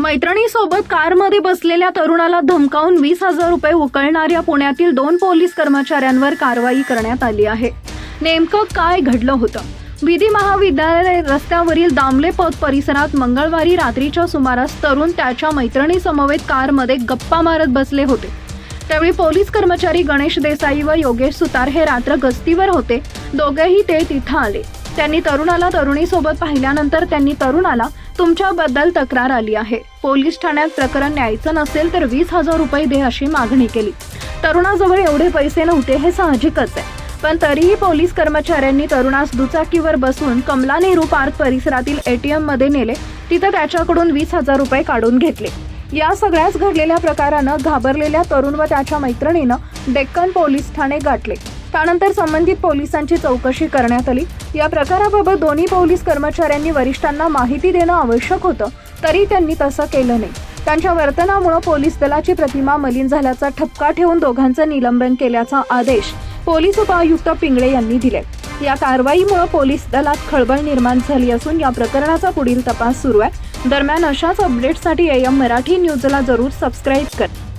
मैत्रिणीसोबत कारमध्ये बसलेल्या तरुणाला धमकावून वीस हजार रुपये उकळणाऱ्या पुण्यातील दोन पोलीस कर्मचाऱ्यांवर कारवाई करण्यात आली आहे. नेमकं काय घडलं होतं? विधी महाविद्यालय रस्त्यावरील दामले पद परिसरात मंगळवारी रात्रीच्या सुमारास तरुण त्याच्या मैत्रिणीसमवेत कारमध्ये गप्पा मारत बसले होते. त्यावेळी पोलीस कर्मचारी गणेश देसाई व योगेश सुतार हे रात्र गस्तीवर होते. दोघेही ते तिथं आले. त्यांनी तरुणाला तरुणीसोबत पाहिल्यानंतर त्यांनी तरुणाला तुमच्याबद्दल तक्रार आली आहे. पोलीस ठाण्यात प्रकरण न्यायचं नसेल तर वीस हजार रुपये दे अशी मागणी केली. तरुणाजवळ एवढे पैसे नव्हते हे साहजिकच आहे. पण तरीही पोलीस कर्मचाऱ्यांनी तरुणास दुचाकीवर बसवून कमला नेहरू पार्क परिसरातील एटीएममध्ये नेले. तिथं त्याच्याकडून वीस हजार रुपये काढून घेतले. या सगळ्याच घडलेल्या प्रकारानं घाबरलेल्या तरुण व त्याच्या मैत्रिणीनं डेक्कन पोलीस ठाणे गाठले. त्यानंतर संबंधित पोलिसांची चौकशी करण्यात आली. या प्रकाराबाबत दोन्ही पोलीस कर्मचाऱ्यांनी वरिष्ठांना माहिती देणं आवश्यक होतं तरी त्यांनी तसं केलं नाही. त्यांच्या वर्तनामुळे पोलीस दलाची प्रतिमा मलिन झाल्याचा ठपका ठेवून दोघांचं निलंबन केल्याचा आदेश पोलीस उपायुक्त पिंगळे यांनी दिले या कारवाईमुळे पोलीस दलात खळबळ निर्माण झाली असून या प्रकरणाचा पुढील तपास सुरू आहे. दरम्यान अशाच अपडेटसाठी एम मराठी न्यूजला जरूर सबस्क्राईब करा.